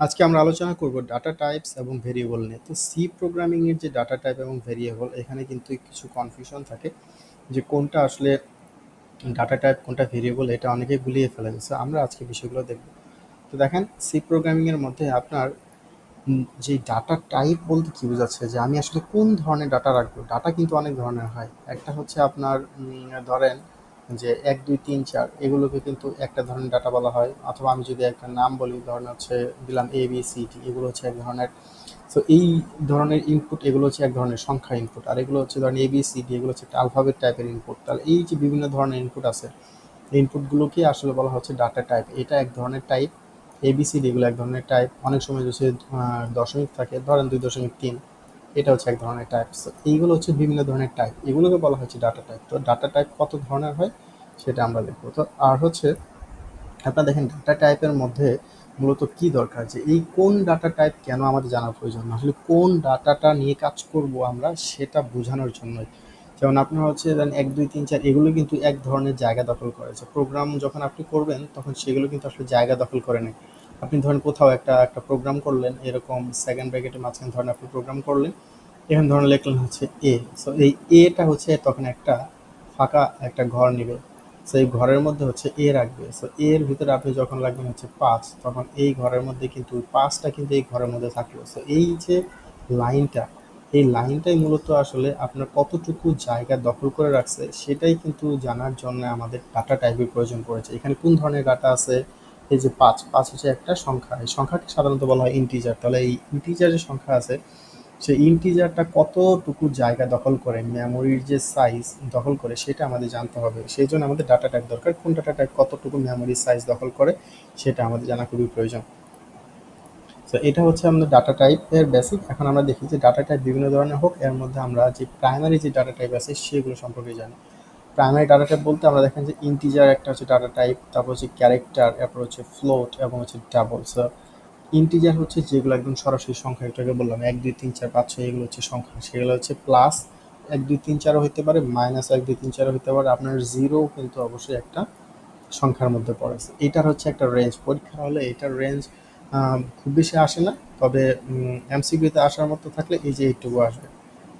আজকে আমরা আলোচনা করব ডাটা টাইপস এবং ভেরিয়েবল নিয়ে। তো সি প্রোগ্রামিংয়ের যে ডাটা টাইপ এবং ভেরিয়েবল এখানে কিন্তু কিছু কনফিউশন থাকে যে কোনটা আসলে ডাটা টাইপ কোনটা ভেরিয়েবল এটা অনেকেই গুলিয়ে ফেলে। সো আমরা আজকে বিষয়গুলো দেখব। তো দেখেন সি প্রোগ্রামিংয়ের মধ্যে আপনার যে ডাটা টাইপ বলতে কি বোঝাচ্ছে? যে আমি আসলে কোন ধরনের ডাটা রাখব? ডাটা কিন্তু অনেক ধরনের হয়। একটা হচ্ছে আপনার ধরেন যে এক, দুই, তিন, চার, এগুলোকে কিন্তু একটা ধরনের ডাটা বলা হয়। অথবা আমি যদি একটা নাম বলি ধরেন হচ্ছে দিলাম এ বি সি ডি এগুলো হচ্ছে এক ধরনের। সো এই ধরনের ইনপুট এগুলো হচ্ছে এক ধরনের সংখ্যা ইনপুট আর এগুলো হচ্ছে ধরেন এ বি সি ডি এগুলো হচ্ছে একটা আলফাবেট টাইপের ইনপুট তাহলে এই যে বিভিন্ন ধরনের ইনপুট আছে, এই ইনপুটগুলোকে আসলে বলা হচ্ছে ডাটা টাইপ এটা এক ধরনের টাইপ এবিসিডি এগুলো এক ধরনের টাইপ অনেক সময় যদি দশমিক থাকে, ধরেন দুই দশমিক তিন। এটা হচ্ছে এক ধরনের টাইপ এইগুলো হচ্ছে বিভিন্ন ধরনের টাইপ এগুলোকে বলা হচ্ছে ডাটা টাইপ তো ডাটা টাইপ কত ধরনের হয় সেটা আমরা দেখব। তো আর হচ্ছে, আপনারা দেখেন ডাটা টাইপের মধ্যে মূলত কি দরকার? যে এই কোন ডাটা টাইপ কেন আমাদের জানার প্রয়োজন? আসলে কোন ডাটাটা নিয়ে কাজ করব আমরা সেটা বোঝানোর জন্যই। যেমন আপনার হচ্ছে দেন এক, দুই, তিন, চার, এগুলো কিন্তু এক ধরনের জায়গা দখল করেছে প্রোগ্রাম যখন আপনি করবেন, তখন সেগুলো কিন্তু আসলে জায়গা দখল করে নেয়। আপনি ধরেন কোথাও একটা একটা প্রোগ্রাম করলেন, এরকম সেকেন্ড ব্র্যাকেটের মাঝখানে ধরেন আপনি প্রোগ্রাম করলেন, এখানে ধরেন লিখলেন হচ্ছে এ সো এই এটা হচ্ছে তখন একটা ফাঁকা একটা ঘর নেবে। সো এই ঘরের মধ্যে হচ্ছে এ রাখবে। সো এর ভিতরে আপনি যখন রাখবেন হচ্ছে পাঁচ, তখন এই ঘরের মধ্যে কিন্তু পাঁচটা কিন্তু এই ঘরের মধ্যে থাকল। সো এই যে লাইনটা, এই লাইনটাই মূলত আসলে আপনার কতটুকু জায়গা দখল করে রাখছে, সেটাই কিন্তু জানার জন্য আমাদের ডাটা টাইপের প্রয়োজন পড়েছে। এখানে কোন ধরনের ডাটা আছে এই যে পাঁচ পাঁচ হচ্ছে একটা সংখ্যা। এই সংখ্যাকে সাধারণত বলা হয় ইন্টিজার তাহলে এই ইন্টিজার যে সংখ্যা আছে, সেই ইন্টিজারটা কতটুকু জায়গা দখল করে মেমোরির যে সাইজ দখল করে, সেটা আমাদের জানতে হবে। সেই জন্য আমাদের ডাটা টাইপ দরকার। কোন ডাটা টাইপ কতটুকু মেমোরির সাইজ দখল করে, সেটা আমাদের জানা খুবই প্রয়োজন। তো এটা হচ্ছে আমাদের ডাটা টাইপের বেসিক এখন আমরা দেখি যে ডাটা টাইপ বিভিন্ন ধরনের হোক, এর মধ্যে আমরা যে প্রাইমারি যে ডাটা টাইপ আছে, সেগুলো সম্পর্কে জানি। প্রাইমারি ডাটা টাইপ বলতে আমরা দেখেন যে ইন্টিজার একটা হচ্ছে ডাটা টাইপ তারপর হচ্ছে ক্যারেক্টার এরপর হচ্ছে ফ্লোট এবং হচ্ছে ডাবল সো ইন্টিজার হচ্ছে যেগুলো একদম সরাসরি সংখ্যা একটাকে বললাম এক, দুই, তিন, চার, পাঁচ, ছয়, এগুলো হচ্ছে সংখ্যা। সেগুলো হচ্ছে প্লাস এক, দুই, তিন, চারও হতে পারে মাইনাস এক, দুই, তিন, চারও হতে পারে। আপনার জিরো কিন্তু অবশ্যই একটা সংখ্যার মধ্যে পড়ে। এটার হচ্ছে একটা রেঞ্জ পরীক্ষা হলে এটার রেঞ্জ খুব বেশি আসে না। তবে এমসিকিউতে আসার মতো থাকলে এই যে এইটুকু আসবে।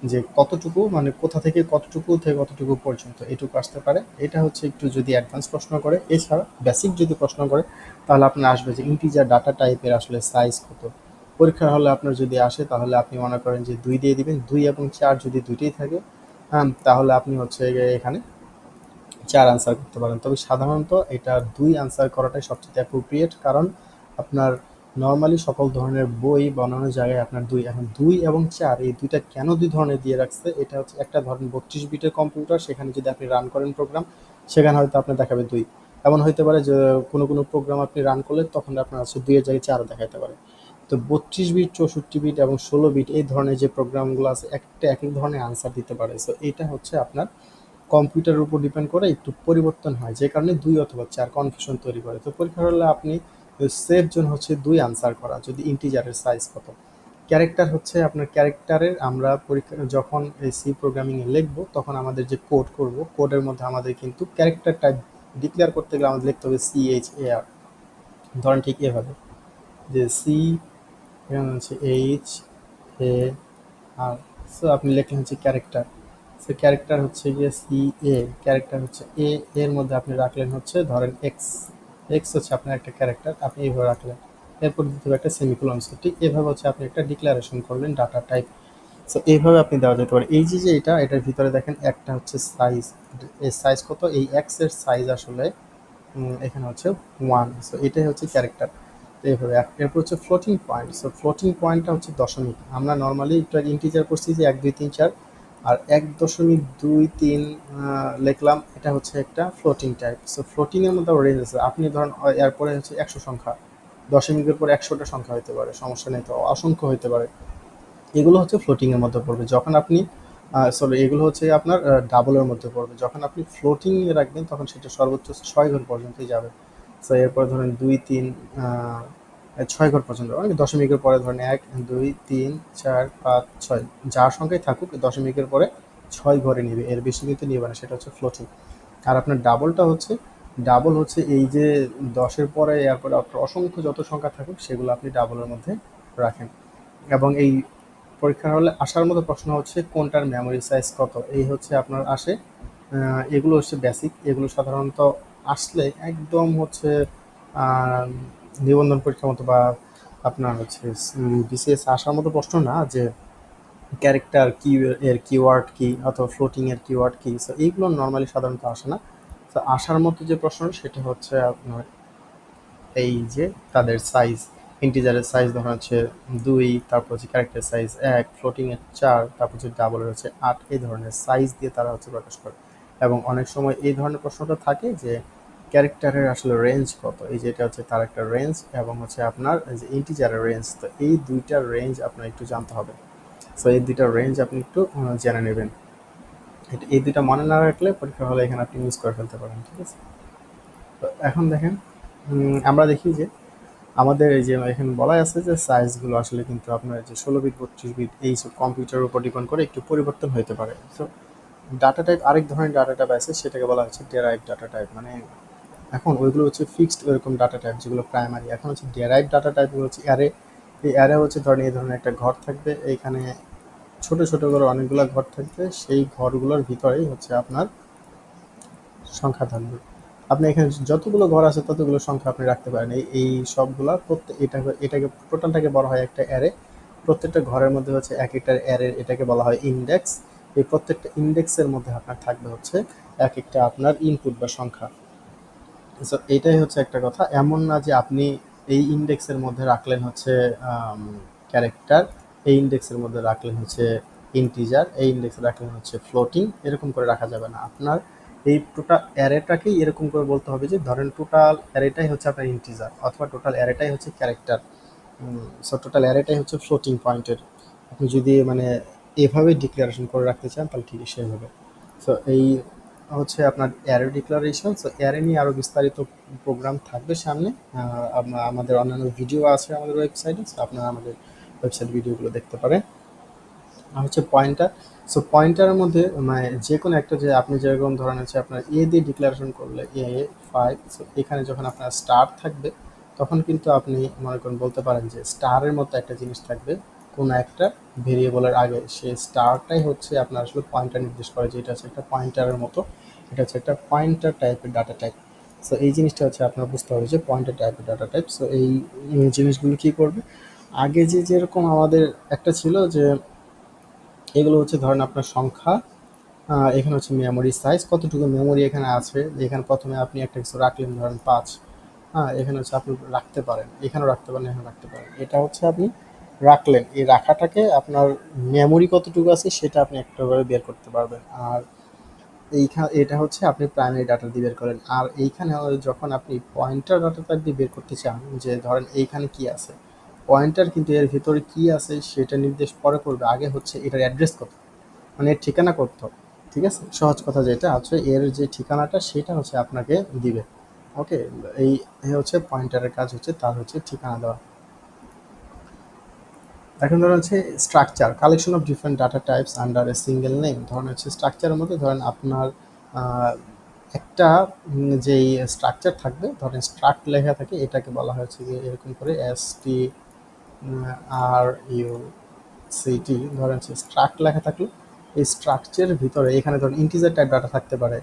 যে কতটুকু মানে কোথা থেকে কতটুকু থেকে কতটুকু পর্যন্ত এটুকু আসতে পারে, এটা হচ্ছে একটু যদি অ্যাডভান্স প্রশ্ন করে। এছাড়া বেসিক যদি প্রশ্ন করে, তাহলে আপনার আসবে যে ইন্টিজার ডাটা টাইপের আসলে সাইজ কত। পরীক্ষার হলে আপনার যদি আসে, তাহলে আপনি মনে করেন যে দুই দিয়ে দিবেন, দুই এবং চার যদি দুইটাই থাকে হ্যাঁ তাহলে আপনি হচ্ছে এখানে চার আনসার করতে পারেন। তবে সাধারণত এটা দুই আনসার করাটাই সবচেয়ে অ্যাপ্রোপ্রিয়েট কারণ আপনার নর্মালি সকল ধরনের বই বানানোর জায়গায় আপনার দুই, এখন দুই এবং চার, এই দুইটা কেন দুই ধরনের দিয়ে রাখছে? এটা হচ্ছে একটা ধরেন বত্রিশ বিটের কম্পিউটার সেখানে যদি আপনি রান করেন প্রোগ্রাম সেখানে হয়তো আপনার দেখাবে দুই। এমন হইতে পারে যে কোনো কোনো প্রোগ্রাম আপনি রান করলে তখন আপনার হচ্ছে দুইয়ের জায়গায় চারও দেখাতে পারে। তো বত্রিশ বিট, চৌষট্টি বিট এবং ষোলো বিট এই ধরনের যে প্রোগ্রামগুলো আছে, একটা এক এক ধরনের আনসার দিতে পারে। সো এটা হচ্ছে আপনার কম্পিউটারের উপর ডিপেন্ড করে একটু পরিবর্তন হয়, যে কারণে দুই অথবা চার কনফিউশন তৈরি করে। তো পরীক্ষা হলে আপনি সেফ জোন হচ্ছে দুই আনসার করা, যদি ইন্টিজারের সাইজ কত। ক্যারেক্টার হচ্ছে আপনার ক্যারেক্টারের আমরা পরীক্ষা যখন এই সি প্রোগ্রামিংয়ে লিখব, তখন আমাদের যে কোড করব কোডের মধ্যে আমাদের কিন্তু ক্যারেক্টার টাইপ ডিক্লেয়ার করতে গেলে আমাদের লিখতে হবে সি এইচ এ আর ধরেন ঠিক এভাবে, যে সি এখানে হচ্ছে এইচ এ আর সো আপনি লিখলেন হচ্ছে ক্যারেক্টার সো ক্যারেক্টার হচ্ছে গিয়ে সি এ ক্যারেক্টার হচ্ছে এ এর মধ্যে আপনি রাখলেন হচ্ছে, ধরেন এক্স এক্স হচ্ছে আপনার একটা ক্যারেক্টার আপনি এইভাবে রাখলেন। এরপর দিতে হবে একটা সেমিকোলন সো ঠিক এভাবে হচ্ছে আপনি একটা ডিক্লারেশন করলেন ডাটা টাইপ সো এইভাবে আপনি দেওয়া যেতে পারে। এই যে যে এটা, এটার ভিতরে দেখেন একটা হচ্ছে সাইজ এই সাইজ কত? এই এক্সের সাইজ আসলে এখানে হচ্ছে ওয়ান সো এটাই হচ্ছে ক্যারেক্টার এইভাবে। এরপর হচ্ছে ফ্লোটিং পয়েন্ট সো ফ্লোটিং পয়েন্টটা হচ্ছে দশমিক। আমরা নর্মালি একটু ইন্টিজার করছি যে এক, দুই, তিন, চার। আর এক দশমিক দুই তিন লিখলাম, এটা হচ্ছে একটা ফ্লোটিং টাইপ সো ফ্লোটিংয়ের মধ্যে রেঞ্জ আছে। আপনি ধরেন এরপরে হচ্ছে একশো সংখ্যা। দশমিকের পর একশোটা সংখ্যা হতে পারে, সমস্যা নেই তো, অসংখ্য হতে পারে। এগুলো হচ্ছে ফ্লোটিংয়ের মধ্যে পড়বে। যখন আপনি সরি এগুলো হচ্ছে আপনার ডাবলের মধ্যে পড়বে। যখন আপনি ফ্লোটিং এ রাখবেন, তখন সেটা সর্বোচ্চ ছয় ঘর পর্যন্তই যাবে। সো এরপরে ধরেন দুই তিন ছয় ঘর পর্যন্ত অনেক দশমিকের পরে ধরেন এক, দুই, তিন, চার, পাঁচ, ছয়। যার সংখ্যায় থাকুক, দশমিকের পরে ছয় ঘরে নেবে। এর বেশি কিন্তু নেবে না, সেটা হচ্ছে ফ্লোটিং আর আপনার ডাবলটা হচ্ছে ডাবল হচ্ছে এই যে দশের পরে, এরপরে আপনার অসংখ্য যত সংখ্যা থাকুক, সেগুলো আপনি ডাবলের মধ্যে রাখেন। এবং এই পরীক্ষার হলে আসার মতো প্রশ্ন হচ্ছে, কোনটার মেমোরি সাইজ কত? এই হচ্ছে আপনার আসে এগুলো হচ্ছে বেসিক এগুলো সাধারণত আসলে একদম হচ্ছে নিবন্ধন পরীক্ষার মতো বা আপনার হচ্ছে বিসিএস আসার মতো প্রশ্ন না যে ক্যারেক্টার কি এর কিওয়ার্ড কি অথবা ফ্লোটিং এর কিওয়ার্ড কি? সো এইগুলো নর্মালি সাধারণত আসে না। তো আসার মতো যে প্রশ্ন, সেটা হচ্ছে আপনার এই যে তাদের সাইজ ইন্টিজারের সাইজ ধরুন হচ্ছে দুই, তারপর হচ্ছে ক্যারেক্টার সাইজ এক ফ্লোটিং এর চার, তারপর হচ্ছে ডাবলের হচ্ছে আট, এই ধরনের সাইজ দিয়ে তারা হচ্ছে প্রকাশ করে। এবং অনেক সময় এই ধরনের প্রশ্নটা থাকে যে ক্যারেক্টারের আসলে রেঞ্জ কত? এই যেটা হচ্ছে তার একটা রেঞ্জ এবং হচ্ছে আপনার যে ইন্টিজারের রেঞ্জ তো এই দুইটা রেঞ্জ আপনার একটু জানতে হবে। সো এই দুইটার রেঞ্জ আপনি একটু জেনে নেবেন। এটা, এই দুইটা মনে না রাখলে পরীক্ষা হলে এখানে আপনি ইউজ করে ফেলতে পারেন, ঠিক আছে? তো এখন দেখেন আমরা দেখি যে আমাদের এই যে এখানে বলা আছে যে সাইজগুলো আসলে কিন্তু আপনার যে ষোলো বিট বত্রিশ বিট এই সব কম্পিউটারের উপর ডিপেন্ড করে একটু পরিবর্তন হতে পারে। সো ডাটা টাইপ আরেক ধরনের ডাটা টাইপ আছে, সেটাকে বলা হচ্ছে ডেরাইভ ডাটা টাইপ মানে এখন ওইগুলো হচ্ছে ফিক্সড ওইরকম ডাটা টাইপ যেগুলো প্রাইমারি এখন হচ্ছে ডেরাইভ ডাটা টাইপগুলো হচ্ছে অ্যারে এই অ্যারে হচ্ছে ধরেন এই ধরনের একটা ঘর থাকবে, এইখানে ছোট ছোট করে অনেকগুলো ঘর থাকবে, সেই ঘরগুলোর ভিতরেই হচ্ছে আপনার সংখ্যা থাকবে। আপনি এখানে যতগুলো ঘর আছে ততগুলো সংখ্যা আপনি রাখতে পারেন। এই এই সবগুলা প্রত্যেক এটা এটাকে, টোটালটাকে বলা হয় একটা অ্যারে প্রত্যেকটা ঘরের মধ্যে হচ্ছে এক একটা অ্যারে এটাকে বলা হয় ইন্ডেক্স এই প্রত্যেকটা ইন্ডেক্সের মধ্যে আপনার থাকবে হচ্ছে এক একটা আপনার ইনপুট বা সংখ্যা। সো এইটাই হচ্ছে একটা কথা। এমন না যে আপনি এই ইন্ডেক্সের মধ্যে রাখলেন হচ্ছে ক্যারেক্টার, এই ইন্ডেক্সের মধ্যে রাখলেন হচ্ছে ইন্টিজার, এই ইন্ডেক্সে রাখলেন হচ্ছে ফ্লোটিং, এরকম করে রাখা যাবে না। আপনার এই টোটাল অ্যারেটাকেই এরকম করে বলতে হবে যে, ধরেন টোটাল অ্যারেটাই হচ্ছে আপনার ইন্টিজার অথবা টোটাল অ্যারেটাই হচ্ছে ক্যারেক্টার। সো টোটাল অ্যারেটাই হচ্ছে ফ্লোটিং পয়েন্টের। আপনি যদি মানে এভাবে ডিক্লারেশন করে রাখতে চান, তাহলে ঠিকই সেভাবে। সো এই হচ্ছে আপনার অ্যারে ডিক্লারেশন সো অ্যারে নিয়ে আরও বিস্তারিত প্রোগ্রাম থাকবে সামনে। আমাদের অন্যান্য ভিডিও আছে আমাদের ওয়েবসাইটে সো আপনারা আমাদের ওয়েবসাইট ভিডিওগুলো দেখতে পারেন। আর হচ্ছে পয়েন্টার সো পয়েন্টারের মধ্যে মানে যে কোনো একটা যে আপনি যেরকম ধরেন হচ্ছে আপনার এ দিয়ে ডিক্লারেশন করলে এ ফাইভ সো এখানে যখন আপনার স্টার থাকবে, তখন কিন্তু আপনি মনে করেন বলতে পারেন যে স্টারের মতো একটা জিনিস থাকবে। কোনো একটা ভেরিয়েবলের আগে, সেই স্টারটাই হচ্ছে আপনার আসলে পয়েন্টার নির্দেশ করে যে এটা হচ্ছে একটা পয়েন্টারের মতো। এটা হচ্ছে একটা পয়েন্টার টাইপের ডাটা টাইপ। সো এই জিনিসটা হচ্ছে আপনার বুঝতে হবে যে পয়েন্টার টাইপের ডাটা টাইপ। সো এই জিনিসগুলো কী করবে? আগে যে যেরকম আমাদের একটা ছিল যে, এগুলো হচ্ছে ধরেন আপনার সংখ্যা এখানে হচ্ছে মেমোরি সাইজ কতটুকু মেমোরি এখানে আছে, এখানে প্রথমে আপনি একটা কিছু রাখলেন, ধরেন পাঁচ। হ্যাঁ এখানে হচ্ছে আপনি রাখতে পারেন, এখানেও রাখতে পারেন এখানে রাখতে পারেন। এটা হচ্ছে আপনি রাখলেন, এই রাখাটাকে আপনার মেমোরি কতটুকু আছে সেটা আপনি একটাভাবে বের করতে পারবেন। আর এইখানে এটা হচ্ছে আপনি প্রাইমারি ডাটা দিয়ে বের করেন। আর এইখানে যখন আপনি পয়েন্টার ডাটাটা দিয়ে বের করতে চান, যে ধরেন এইখানে কি আছে পয়েন্টার কিন্তু এর ভিতরে কি আছে সেটা নির্দেশ পরে করবে। আগে হচ্ছে এটার অ্যাড্রেস কত মানে এর ঠিকানা কত, ঠিক আছে? সহজ কথা যেটা আছে, এর যে ঠিকানাটা সেটা হচ্ছে আপনাকে দিবে। ওকে এই হচ্ছে পয়েন্টারের কাজ হচ্ছে, তার হচ্ছে ঠিকানা দেওয়া। এখন ধরেন হচ্ছে structure collection of different data types under a single name ধরেন হচ্ছে স্ট্রাকচারের মধ্যে ধরেন আপনার একটা যেই স্ট্রাকচার থাকবে, ধরেন স্ট্রাক্ট লেখা থাকে, এটাকে বলা হয়েছে যে এরকম করে S T R U C T ধরেন হচ্ছে স্ট্রাক্ট লেখা থাকল। এই স্ট্রাকচারের ভিতরে, এখানে ধরেন ইন্টিজার টাইপ ডাটা থাকতে পারে।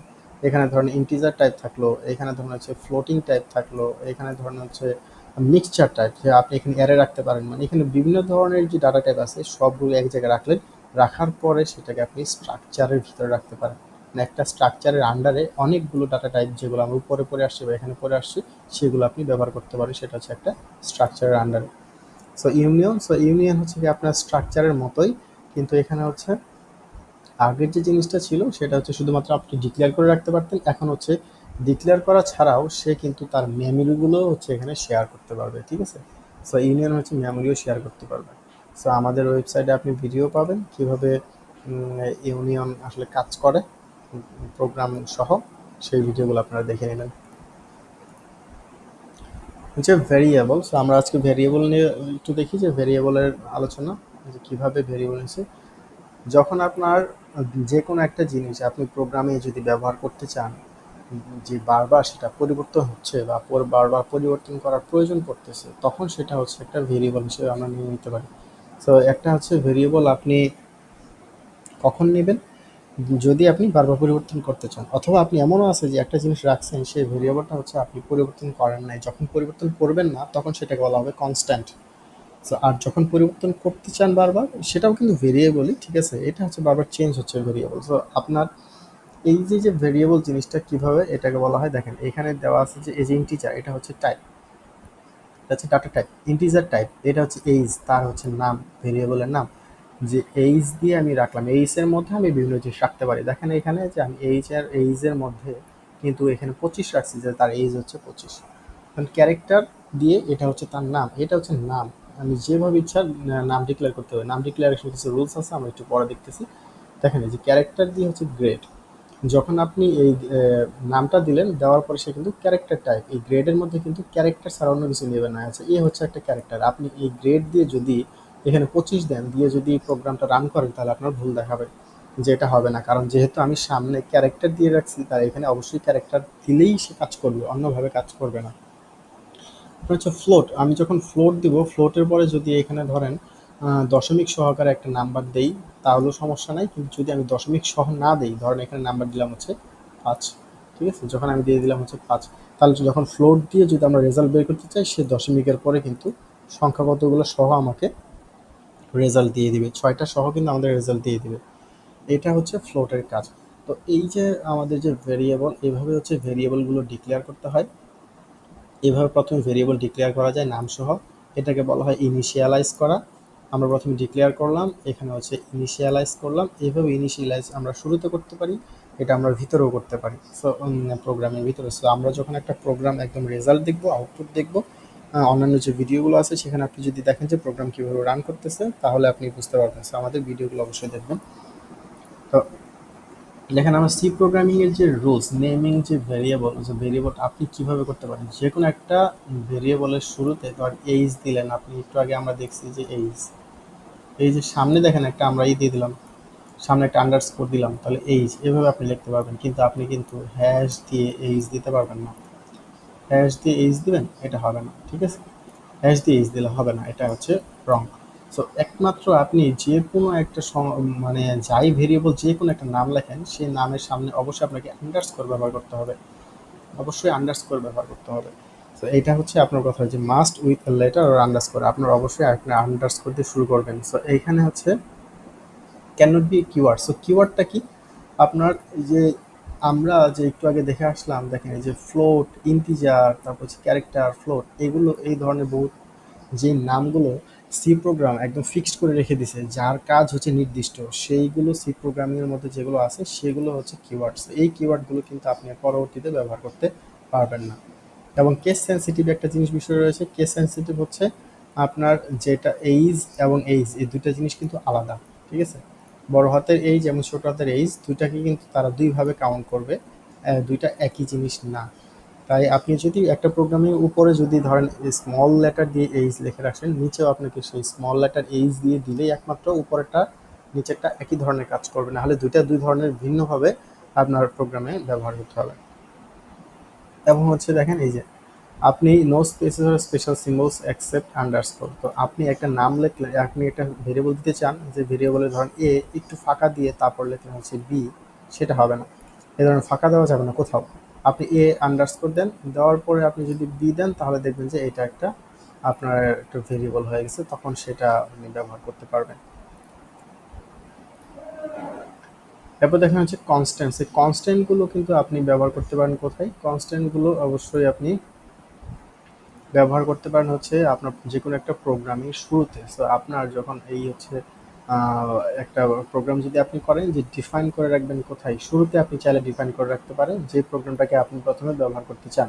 এখানে ধরেন ইন্টিজার টাইপ থাকল, এখানে ধরেন হচ্ছে ফ্লোটিং টাইপ থাকল, এখানে ধরেন হচ্ছে মিক্সচার টাইপ যে আপনি এখানে অ্যারে রাখতে পারেন মানে এখানে বিভিন্ন ধরনের যে ডাটা টাইপ আছে, সবগুলো এক জায়গায় রাখলেন, রাখার পরে সেটাকে আপনি স্ট্রাকচারের ভিতরে রাখতে পারেন। মানে একটা স্ট্রাকচারের আন্ডারে অনেকগুলো ডাটা টাইপ যেগুলো আমরা উপরে পরে আসছি বা এখানে পরে আসছি, সেগুলো আপনি ব্যবহার করতে পারেন, সেটা হচ্ছে একটা স্ট্রাকচারের আন্ডারে সো ইউনিয়ন সো ইউনিয়ন হচ্ছে কি আপনার স্ট্রাকচারের মতোই, কিন্তু এখানে হচ্ছে আগের যে জিনিসটা ছিল, সেটা হচ্ছে শুধুমাত্র আপনি ডিক্লেয়ার করে রাখতে পারতেন, এখন হচ্ছে ডিক্লেয়ার করা ছাড়াও সে কিন্তু তার মেমোরিগুলো হচ্ছে এখানে শেয়ার করতে পারবে, ঠিক আছে? সো ইউনিয়ন হচ্ছে মেমোরিও শেয়ার করতে পারবে। সো আমাদের ওয়েবসাইটে আপনি ভিডিও পাবেন কীভাবে ইউনিয়ন আসলে কাজ করে প্রোগ্রাম সহ, সেই ভিডিওগুলো আপনারা দেখে নেবেন। হচ্ছে ভেরিয়েবল সো আমরা আজকে ভেরিয়েবল নিয়ে একটু দেখি যে ভেরিয়েবলের আলোচনা, যে কীভাবে ভেরিয়েবল হচ্ছে যখন আপনার যে কোনো একটা জিনিস আপনি প্রোগ্রামে যদি ব্যবহার করতে চান যে বারবার সেটা পরিবর্তন হচ্ছে বা বারবার পরিবর্তন করার প্রয়োজন পড়তেছে, তখন সেটা হচ্ছে একটা ভেরিয়েবল হিসেবে আমরা নিয়ে নিতে পারি। সো একটা হচ্ছে ভেরিয়েবল আপনি কখন নেবেন? যদি আপনি বারবার পরিবর্তন করতে চান, অথবা আপনি এমনও আছে যে একটা জিনিস রাখছেন, সেই ভেরিয়েবলটা হচ্ছে আপনি পরিবর্তন করেন নাই। যখন পরিবর্তন করবেন না, তখন সেটাকে বলা হবে কনস্ট্যান্ট সো আর যখন পরিবর্তন করতে চান বারবার, সেটাও কিন্তু ভেরিয়েবলই ঠিক আছে? এটা হচ্ছে বারবার চেঞ্জ হচ্ছে ভেরিয়েবল সো আপনার এই যে যে ভেরিয়েবল জিনিসটা কীভাবে এটাকে বলা হয়, দেখেন এখানে দেওয়া আছে যে যে ইন্টিজার এটা হচ্ছে টাইপ এটা হচ্ছে ডাটা টাইপ ইন্টিজার টাইপ এটা হচ্ছে এইজ তার হচ্ছে নাম ভেরিয়েবলের নাম। যে এইজ দিয়ে আমি রাখলাম এইজ এর মধ্যে আমি বিভিন্ন জিনিস রাখতে পারি। দেখেন এখানে যে আমি এইচ আর এইজ এর মধ্যে কিন্তু এখানে পঁচিশ রাখছি, যে তার এইজ হচ্ছে পঁচিশ। কারণ ক্যারেক্টার দিয়ে এটা হচ্ছে তার নাম, এটা হচ্ছে নাম। আমি যেভাবে ইচ্ছা নাম ডিক্লেয়ার করতে হবে। নাম ডিক্লারেশন কিছু রুলস আছে, আমরা একটু পরে দেখতেছি। দেখেন এই যে ক্যারেক্টার দিয়ে হচ্ছে গ্রেড যখন আপনি এই নামটা দিলেন, দেওয়ার পরে সে কিন্তু ক্যারেক্টার টাইপ এই গ্রেডের মধ্যে কিন্তু ক্যারেক্টার ছাড়া অন্য কিছু নেবে না। আছে এ হচ্ছে একটা ক্যারেক্টার আপনি এই গ্রেড দিয়ে যদি এখানে পঁচিশ দেন, দিয়ে যদি প্রোগ্রামটা রান করেন, তাহলে আপনার ভুল দেখাবে যে এটা হবে না। কারণ যেহেতু আমি সামনে ক্যারেক্টার দিয়ে রাখছি তার এখানে অবশ্যই ক্যারেক্টার দিলেই সে কাজ করবে, অন্যভাবে কাজ করবে না। হচ্ছে ফ্লোট আমি যখন ফ্লোট দিব ফ্লোটের পরে যদি এখানে ধরেন দশমিক সহকারে একটা নাম্বার দেই তাহলেও সমস্যা নাই, কিন্তু যদি আমি দশমিক সহ না দেই, ধরেন এখানে নাম্বার দিলাম হচ্ছে পাঁচ, ঠিক আছে? যখন আমি দিয়ে দিলাম হচ্ছে পাঁচ, তাহলে যখন ফ্লোট দিয়ে যদি আমরা রেজাল্ট বের করতে চাই, সে দশমিকের পরে কিন্তু সংখ্যা কতগুলো সহ আমাকে রেজাল্ট দিয়ে দিবে। ছয়টা সহ কিন্তু আমাদের রেজাল্ট দিয়ে দিবে। এটা হচ্ছে ফ্লোটের কাজ। তো এই যে আমাদের যে ভেরিয়েবল এভাবে হচ্ছে ভেরিয়েবলগুলো ডিক্লেয়ার করতে হয়। এভাবে প্রথমে ভেরিয়েবল ডিক্লেয়ার করা যায় নাম সহ এটাকে বলা হয় ইনিশিয়ালাইজ করা। আমরা প্রথমে ডিক্লেয়ার করলাম, এখানে হচ্ছে ইনিশিয়ালাইজ করলাম। এইভাবে ইনিশিয়ালাইজ আমরা শুরুতে করতে পারি, এটা আমরা ভিতরেও করতে পারি। সো প্রোগ্রামের ভিতরে। সো আমরা যখন একটা প্রোগ্রাম একদম রেজাল্ট দেখব আউটপুট দেখব অন্যান্য যে ভিডিওগুলো আছে, সেখানে আপনি যদি দেখেন যে প্রোগ্রাম কীভাবে রান করতেছে, তাহলে আপনি বুঝতে পারবেন। সো আমাদের ভিডিওগুলো অবশ্যই দেখবেন। তো, দেখেন আমরা সি প্রোগ্রামিংয়ের যে রুলস নেমিং যে ভেরিয়েবল যে ভেরিয়েবল আপনি কীভাবে করতে পারেন যে কোনো একটা ভেরিয়েবলের শুরুতে ধর এইজ দিলেন, আপনি একটু আগে আমরা দেখছি যে এইজ এই যে সামনে দেখেন একটা আমরা ই দিয়ে দিলাম, সামনে একটা আন্ডারস্কোর দিলাম, তাহলে এইজ এভাবে আপনি লিখতে পারবেন, কিন্তু আপনি কিন্তু হ্যাশ দিয়ে এইজ দিতে পারবেন না। হ্যাশ দিয়ে এইজ দিবেন, এটা হবে না, ঠিক আছে? হ্যাশ দিয়ে এইজ দিলে হবে না, এটা হচ্ছে রং সো একমাত্র আপনি যে কোনো একটা মানে যাই ভেরিয়েবল যে কোনো একটা নাম লেখেন, সেই নামের সামনে অবশ্যই আপনাকে আন্ডারস্কোর ব্যবহার করতে হবে। অবশ্যই আন্ডারস্কোর ব্যবহার করতে হবে। তো এটা হচ্ছে আপনার কথা যে মাস্ট উইথ লেটার আর আন্ডারস্কোর আপনার অবশ্যই আপনার আন্ডারস্কোর দিয়ে শুরু করবেন। সো এইখানে হচ্ছে can not be keyword so কিওয়ার্ডটা কি? আপনার যে আমরা যে একটু আগে দেখে আসলাম, দেখেন এই যে ফ্লোট ইন্টিজার তারপর হচ্ছে ক্যারেক্টার ফ্লোট এগুলো এই ধরনের বহু যে নামগুলো সি প্রোগ্রাম একদম ফিক্সড করে রেখে দিছে, যার কাজ হচ্ছে নির্দিষ্ট। সেইগুলো সি প্রোগ্রামিংয়ের মধ্যে যেগুলো আছে, সেগুলো হচ্ছে কিওয়ার্ডস এই কিওয়ার্ডগুলো কিন্তু আপনি পরবর্তীতে ব্যবহার করতে পারবেন না। এবং কেস সেন্সিটিভ একটা জিনিস বিষয় রয়েছে। কেস সেন্সিটিভ হচ্ছে আপনার যেটা এইজ এবং এইজ এই দুইটা জিনিস কিন্তু আলাদা, ঠিক আছে? বড় হাতের এইজ এবং ছোট হাতের এইজ দুইটাকে কিন্তু তারা দুইভাবে কাউন্ট করবে দুইটা একই জিনিস না। তাই আপনি যদি একটা প্রোগ্রামের উপরে যদি ধরেন স্মল লেটার দিয়ে এইজ লিখে রাখেন, নিচেও আপনাকে সেই স্মল লেটার এইজ দিয়ে দিলেই একমাত্র উপরেরটা, নিচেরটা একই ধরনের কাজ করবে। না হলে দুইটা দুই ধরনের ভিন্নভাবে আপনার প্রোগ্রামে ব্যবহার করতে হবে। এবং হচ্ছে দেখেন এই যে, আপনি no spaces special symbols accept underscore তো আপনি একটা নাম লিখলে, আপনি একটা ভেরিয়েবল দিতে চান, যে ভেরিয়েবলে ধরেন এ একটু ফাঁকা দিয়ে তারপর লিখলেন হচ্ছে বি সেটা হবে না। এ ধরনের ফাঁকা দেওয়া যাবে না কোথাও। আপনি এ আন্ডারস্কোর দেন, দেওয়ার পরে আপনি যদি বি দেন, তাহলে দেখবেন যে এটা একটা আপনার একটা ভেরিয়েবল হয়ে গেছে, তখন সেটা আপনি ব্যবহার করতে পারবেন। এরপর দেখেন হচ্ছে কনস্ট্যান্ট সেই কনস্ট্যান্টগুলো কিন্তু আপনি ব্যবহার করতে পারেন কোথায়? কনস্ট্যান্টগুলো অবশ্যই আপনি ব্যবহার করতে পারেন হচ্ছে আপনার যে কোনো একটা প্রোগ্রামিং শুরুতে। সো আপনার যখন এই হচ্ছে একটা প্রোগ্রাম যদি আপনি করেন, যে ডিফাইন করে রাখবেন কোথায়? শুরুতে আপনি চাইলে ডিফাইন করে রাখতে পারেন, যে প্রোগ্রামটাকে আপনি প্রথমে ব্যবহার করতে চান।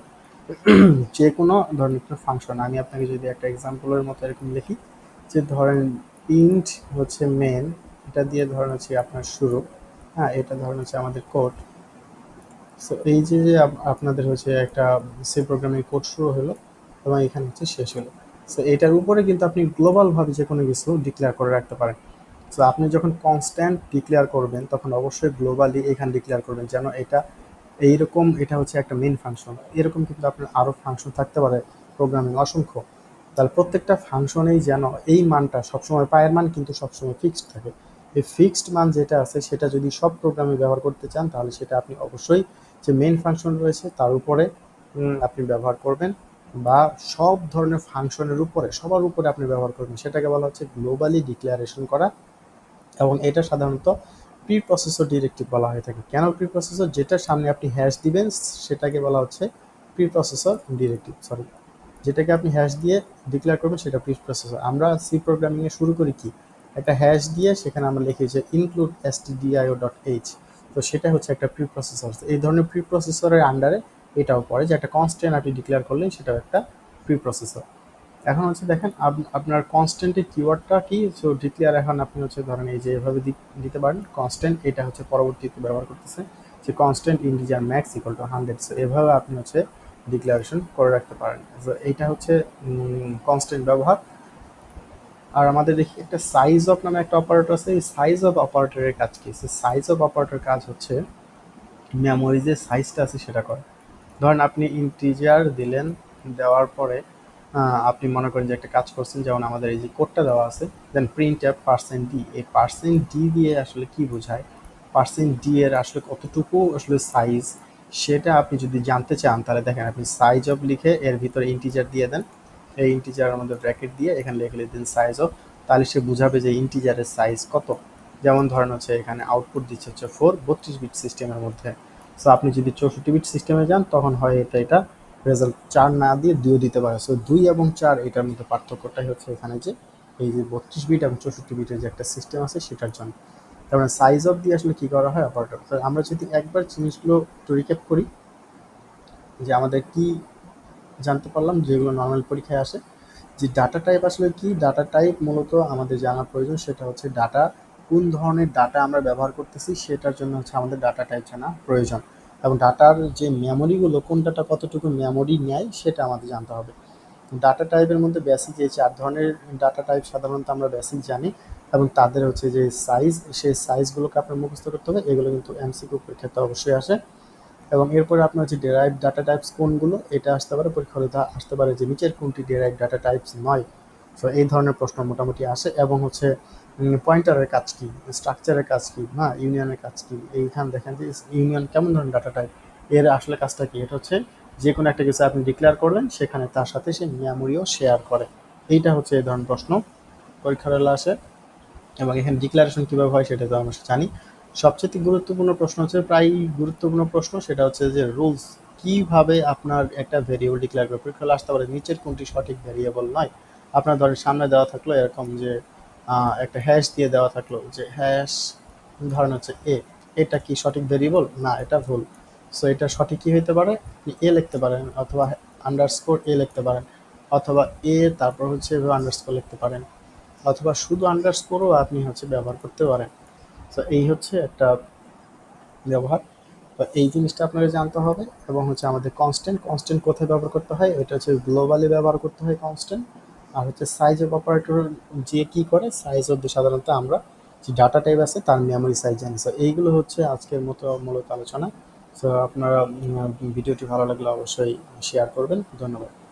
যে কোনো ধরনের একটা ফাংশন আমি আপনাকে যদি একটা এক্সাম্পলের মতো এরকম লিখি, যে ধরেন ইন্ট হচ্ছে মেন এটা দিয়ে ধরেন হচ্ছে আপনার শুরু। হ্যাঁ এটা ধরেন হচ্ছে আমাদের কোড সো এই যে আপনাদের হচ্ছে একটা সি প্রোগ্রামিং কোড শুরু হলো এবং এখানে হচ্ছে শেষ হলো। সো এটার উপরে কিন্তু আপনি গ্লোবালভাবে যে কোনো কিছু ডিক্লেয়ার করে রাখতে পারেন। সো আপনি যখন কনস্ট্যান্ট ডিক্লেয়ার করবেন, তখন অবশ্যই গ্লোবালি এখানে ডিক্লেয়ার করবেন যেন এটা এইরকম, এটা হচ্ছে একটা মেন ফাংশন এরকম কিন্তু আপনার আরও ফাংশন থাকতে পারে প্রোগ্রামিং অসংখ্য। তাহলে প্রত্যেকটা ফাংশনেই যেন এই মানটা সবসময় পায়ের মান কিন্তু সবসময় ফিক্সড থাকে। এই ফিক্সড মান যেটা আছে, সেটা যদি সব প্রোগ্রামে ব্যবহার করতে চান, তাহলে সেটা আপনি অবশ্যই যে মেন ফাংশন রয়েছে, তার উপরে আপনি ব্যবহার করবেন বা সব ধরনের ফাংশনের উপরে, সবার উপরে আপনি ব্যবহার করবেন। সেটাকে বলা হচ্ছে গ্লোবালি ডিক্লারেশন করা এবং এটা সাধারণত প্রি প্রসেসর ডিরেক্টিভ বলা হয়ে থাকে। কেন প্রি প্রসেসর যেটার সামনে আপনি হ্যাশ দিবেন, সেটাকে বলা হচ্ছে প্রি প্রসেসর ডিরেক্টিভ সরি যেটাকে আপনি হ্যাশ দিয়ে ডিক্লেয়ার করবেন, সেটা প্রি প্রসেসর আমরা সি প্রোগ্রামিংয়ে শুরু করি কি? একটা হ্যাশ দিয়ে সেখানে আমরা লিখি যে include S TDIO dot H তো সেটা হচ্ছে একটা প্রি প্রসেসর এই ধরনের প্রি প্রসেসরের আন্ডারে এটাও পড়ে যে একটা কনস্ট্যান্ট আপনি ডিক্লেয়ার করলেন, সেটাও একটা প্রি প্রসেসর এখন হচ্ছে দেখেন আপনার কনস্ট্যান্টের কিওয়ার্ডটা কি? সো ডিক্লেয়ার এখন আপনি হচ্ছে ধরেন এই যে এভাবে দিতে পারেন কনস্ট্যান্ট এটা হচ্ছে পরবর্তীতে ব্যবহার করতেছে যে constant integer max equal to hundred so এভাবে আপনি হচ্ছে ডিক্লারেশন করে রাখতে পারেন। এইটা হচ্ছে কনস্ট্যান্ট ব্যবহার। আর আমাদের দেখি একটা সাইজ অফ নামে একটা অপারেটর আছে। এই সাইজ অফ অপারেটরের কাজ কি? সাইজ অফ অপারেটর কাজ হচ্ছে মেমোরি যে সাইজটা আছে সেটা করে। ধরেন আপনি ইন্টিজার দিলেন, দেওয়ার পরে আপনি মনে করেন যে একটা কাজ করছেন, যেমন আমাদের এই যে কোডটা দেওয়া আছে then print app percent D এই পার্সেন্ট ডি দিয়ে আসলে কি বোঝায়? পার্সেন্ট ডি এর আসলে কতটুকু আসলে সাইজ সেটা আপনি যদি জানতে চান, তাহলে দেখেন আপনি সাইজ অফ লিখে এর ভিতরে ইন্টিজার দিয়ে দেন। এই ইন্টিজার আমাদের ব্র্যাকেট দিয়ে এখানে লিখে দিন সাইজ অফ তাহলে সে বুঝাবে যে ইন্টিজারের সাইজ কত। যেমন ধরেন হচ্ছে এখানে আউটপুট দিচ্ছে হচ্ছে ফোর বত্রিশ বিট সিস্টেমের মধ্যে। সো আপনি যদি চৌষট্টি বিট সিস্টেমে যান, তখন হয় এটা এটা রেজাল্ট চার না দিয়ে দুইও দিতে পারে। সো দুই এবং চার, এটার মধ্যে পার্থক্যটাই হচ্ছে এখানে যে এই যে বত্রিশ বিট এবং চৌষট্টি বিটের যে একটা সিস্টেম আছে, সেটার জন্য। তারপরে সাইজ অফ দিয়ে আসলে কী করা হয়? অপারেটর আমরা যদি একবার জিনিসগুলো একটু রিক্যাপ করি, যে আমাদের কি জানতে পারলাম যেগুলো নর্মাল পরীক্ষায় আসে। যে ডাটা টাইপ আসলে কি? ডাটা টাইপ মূলত আমাদের জানা প্রয়োজন সেটা হচ্ছে ডাটা কোন ধরনের ডাটা আমরা ব্যবহার করতেছি সেটার জন্য হচ্ছে আমাদের ডাটা টাইপ জানা প্রয়োজন। এবং ডাটার যে মেমোরিগুলো কোন ডাটা কতটুকু মেমোরি নেয় সেটা আমাদের জানতে হবে। ডাটা টাইপের মধ্যে বেসিক এই চার ধরনের ডাটা টাইপ সাধারণত আমরা বেসিক জানি এবং তাদের হচ্ছে যে সাইজ সেই সাইজগুলোকে আপনার মুখস্থ করতে হবে। এগুলো কিন্তু এমসিকিউ পরীক্ষাতে অবশ্যই আসে। এবং এরপরে আপনার হচ্ছে ডেরাইভ ডাটা টাইপস কোনগুলো, এটা আসতে পারে পরীক্ষা আসতে পারে যে নিচের কোনটি ডেরাইভ ডাটা টাইপস নয়। সো এই ধরনের প্রশ্ন মোটামুটি আসে এবং হচ্ছে পয়েন্টারের কাজ কি, স্ট্রাকচারের কাজ কি হ্যাঁ ইউনিয়নের কাজ কি, এইখানে দেখেন যে ইউনিয়ন কেমন ধরনের ডাটা টাইপের আসলে কাজটা কি, এটা হচ্ছে যে কোনো একটা কিছু আপনি ডিক্লেয়ার করবেন সেখানে তার সাথে সে মেমোরিও শেয়ার করে। এইটা হচ্ছে এই ধরনের প্রশ্ন পরীক্ষার আসে এবং এখানে ডিক্লারেশন কীভাবে হয় সেটা তো আমরা জানি। সবচেয়ে গুরুত্বপূর্ণ প্রশ্ন হচ্ছে, প্রায় গুরুত্বপূর্ণ প্রশ্ন সেটা হচ্ছে যে রুলস কীভাবে আপনার একটা ভেরিয়েবল ডিক্লেয়ার করে পরীক্ষা আসতে পারে? নিচের কোনটি সঠিক ভেরিয়েবল নয়? আপনার ধরেন সামনে দেওয়া থাকল এরকম যে একটা হ্যাশ দিয়ে দেওয়া থাকল যে হ্যাশ ধরেন হচ্ছে এ এটা কি সঠিক ভেরিয়েবল না, এটা ভুল। সো এটা সঠিক কি হইতে পারে? এ লিখতে পারেন অথবা আন্ডারস্কোর এ লিখতে পারেন অথবা এ তারপর হচ্ছে আন্ডারস্কোর লিখতে পারেন। অথবা শুধু আন্ডারস্কোরও আপনি হচ্ছে ব্যবহার করতে পারেন। তো এই হচ্ছে একটা ব্যবহার। তো এই জিনিসটা আপনাকে জানতে হবে এবং হচ্ছে আমাদের কনস্ট্যান্ট কনস্ট্যান্ট কোথায় ব্যবহার করতে হয়? এটা হচ্ছে গ্লোবালি ব্যবহার করতে হয় কনস্ট্যান্ট আর হচ্ছে সাইজ অফ অপারেটর যে কী করে সাইজ অফ সাধারণত আমরা যে ডাটা টাইপ আছে তার মেমোরি সাইজ জানি। সো এইগুলো হচ্ছে আজকের মতো মূলত আলোচনা। সো আপনারা ভিডিওটি ভালো লাগলে অবশ্যই শেয়ার করবেন। ধন্যবাদ।